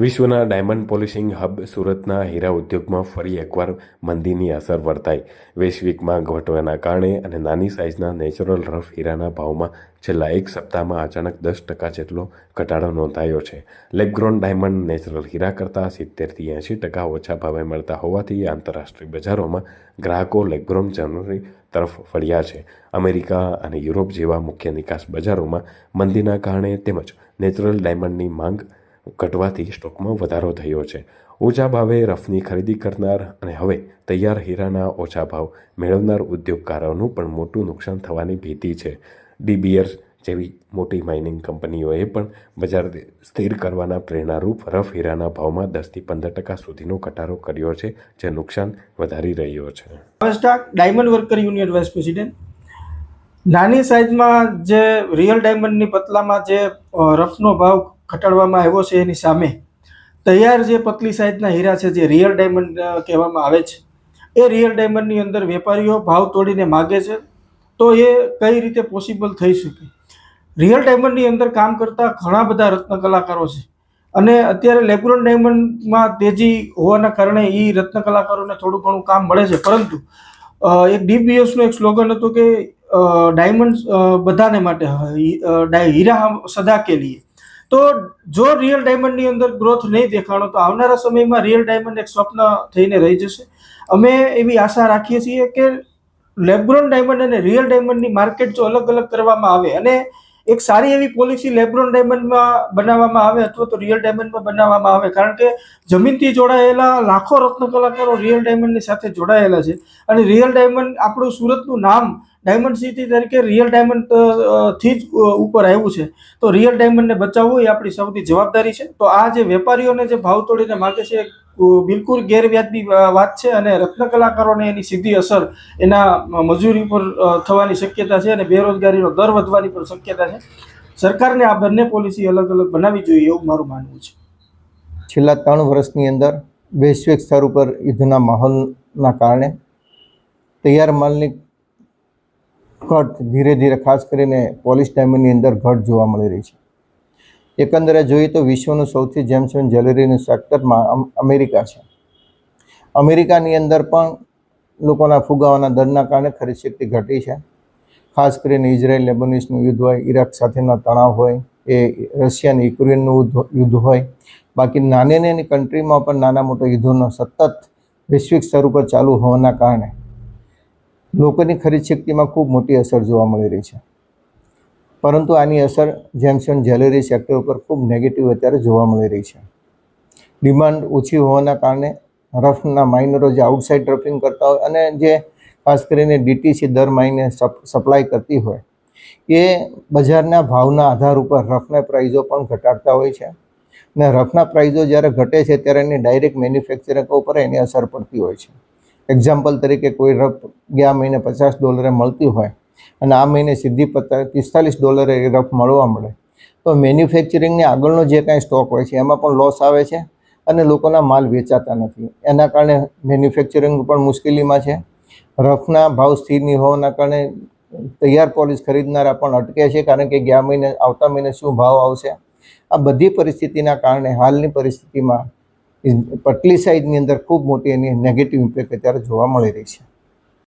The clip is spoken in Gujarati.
વિશ્વના ડાયમંડ પોલિશિંગ હબ સુરતના હીરા ઉદ્યોગમાં ફરી એકવાર મંદીની અસર વર્તાઈ. વૈશ્વિક માંગ ઘટવાના કારણે અને નાની સાઇઝના નેચરલ રફ હીરાના ભાવમાં છેલ્લા એક સપ્તાહમાં અચાનક દસ ટકા જેટલો ઘટાડો નોંધાયો છે. લેબગ્રોન ડાયમંડ નેચરલ હીરા કરતાં સિત્તેરથી એંશી ટકા ઓછા ભાવે મળતા હોવાથી આંતરરાષ્ટ્રીય બજારોમાં ગ્રાહકો લેબગ્રોન જનરી તરફ વળ્યા છે. અમેરિકા અને યુરોપ જેવા મુખ્ય નિકાસ બજારોમાં મંદીના કારણે તેમજ નેચરલ ડાયમંડની માંગ ઘટવાથી સ્ટોકમાં વધારો થયો છે. ઓછા ભાવે રફની ખરીદી કરનાર અને હવે તૈયાર હીરાના ઓછા ભાવ મેળવનાર ઉદ્યોગકારોનું પણ મોટું નુકસાન થવાની ભીતિ છે. ડીબીયર્સ જેવી મોટી માઇનિંગ કંપનીઓએ પણ બજાર સ્થિર કરવાના પ્રેરણારૂપ રફ હીરાના ભાવમાં દસથી પંદર ટકા સુધીનો ઘટાડો કર્યો છે, જે નુકસાન વધારી રહ્યો છે. Stock diamond worker union vice president. નાની સાઇઝમાં જે રિયલ ડાયમંડની પતલામાં જે રફનો ભાવ ઘટાડવામાં આવ્યો છે એની સામે. તૈયાર જે પતલી સાઈઝના હીરા છે, જે રિયલ ડાયમંડ કહેવામાં આવે છે, એ રિયલ ડાયમંડની અંદર વેપારીઓ ભાવ તોડીને માગે છે, તો એ કઈ રીતે પોસિબલ થઈ શકે? રિયલ ડાયમંડની અંદર કામ કરતા ઘણા બધા રત્ન કલાકારો છે અને અત્યારે લેબ્રોન ડાયમંડમાં તેજી હોવાના કારણે એ રત્ન કલાકારોને થોડું ઘણું કામ મળે છે, પરંતુ એક ડીબીએસનું એક સ્લોગન હતું કે ડાયમંડ બધાને માટે હીરા સદા કે લીએ. તો જો રિયલ ડાયમંડની અંદર ગ્રોથ નહીં દેખાણો, તો આવનારા સમયમાં રિયલ ડાયમંડ એક સ્વપ્ન થઈને રહી જશે. અમે એવી આશા રાખીએ છીએ કે લેબ્રોન ડાયમંડ અને રિયલ ડાયમંડની માર્કેટ જો અલગ અલગ કરવામાં આવે અને એક સારી એવી પોલિસી લેબ્રોન ડાયમંડમાં બનાવવામાં આવે અથવા તો રિયલ ડાયમંડમાં બનાવવામાં આવે. કારણ કે જમીનથી જોડાયેલા લાખો રત્ન કલાકારો રિયલ ડાયમંડની સાથે જોડાયેલા છે. અને રિયલ ડાયમંડ આપણું સુરતનું નામ ડાયમંડ સિટી તરીકે રિયલ ડાયમંડથી જ ઉપર આવ્યું છે. તો રિયલ ડાયમંડને બચાવવું એ આપણી સૌથી જવાબદારી છે. તો આ જે વેપારીઓને જે ભાવ તોડીને માગે છે બિલકુલ ગેરવ્યાજબી વાત છે અને રત્ન કલાકારોને એની સીધી અસર એના મજૂરી પર થવાની શક્યતા છે અને બેરોજગારીનો દર વધવાની પણ શક્યતા છે. સરકારને આ બંને પોલિસી અલગ અલગ બનાવવી જોઈએ એવું મારું માનવું છે. છેલ્લા ત્રણ વર્ષની અંદર વૈશ્વિક સ્તર ઉપર યુદ્ધના માહોલના કારણે તૈયાર માલની ઘટ ધીરે ધીરે ખાસ કરીને પોલિશ ડાયમંડની અંદર ઘટ જોવા મળી રહી છે. એકંદરે જોઈએ તો વિશ્વનું સૌથી જેમ્સન જ્વેલરીનું સેક્ટરમાં અમેરિકા છે. અમેરિકાની અંદર પણ લોકોના ફુગાવાના દરના કારણે ખરીદ શક્તિ ઘટી છે. ખાસ કરીને ઇઝરાયલ લેબનીસનું યુદ્ધ હોય ઈરાક સાથેનો તણાવ હોય, એ રશિયા યુક્રેનનું યુદ્ધ હોય. બાકી નાની નાની કન્ટ્રીમાં પણ નાના મોટા યુદ્ધોનો સતત વૈશ્વિક સ્તર ઉપર ચાલુ હોવાના કારણે લોકોની ખરીદ શક્તિમાં ખૂબ મોટી અસર જોવા મળી રહી છે. પરંતુ આની અસર જેમ્સ એન્ડ જ્વેલરી સેક્ટર ઉપર ખૂબ નેગેટિવ અત્યારે જોવા મળી રહી છે. ડિમાન્ડ ઓછી હોવાના કારણે રફના માઇનરો જે આઉટસાઇડ રફિંગ કરતા હોય અને જે ખાસ કરીને ડીટીસી દર મહિને સપ્લાય કરતી હોય, એ બજારના ભાવના આધાર ઉપર રફના પ્રાઇઝો પણ ઘટાડતા હોય છે. ને રફના પ્રાઇઝો જ્યારે ઘટે છે ત્યારે એની ડાયરેક્ટ મેન્યુફેક્ચરિંગ ઉપર એની અસર પડતી હોય છે. એક્ઝામ્પલ તરીકે કોઈ રફ ગયા મહિને પચાસ ડોલરે મળતી હોય અને આ મહિને સીધી પત્ર પિસ્તાલીસ ડોલરે રફ મળવા મળે. તો મેન્યુફેક્ચરિંગની આગળનો જે કાંઈ સ્ટોક હોય છે, એમાં પણ લોસ આવે છે અને લોકોના માલ વેચાતા નથી. એના કારણે મેન્યુફેક્ચરિંગ પણ મુશ્કેલીમાં છે. રફના ભાવ સ્થિર નહીં હોવાના કારણે તૈયાર પોલિશ ખરીદનારા પણ અટકે છે, કારણ કે ગયા મહિને, આવતા મહિને શું ભાવ આવશે? આ બધી પરિસ્થિતિના કારણે હાલની પરિસ્થિતિમાં પટલી સાઇઝની અંદર ખૂબ મોટી એની નેગેટિવ ઇમ્પેક્ટ અત્યારે જોવા મળી રહી છે.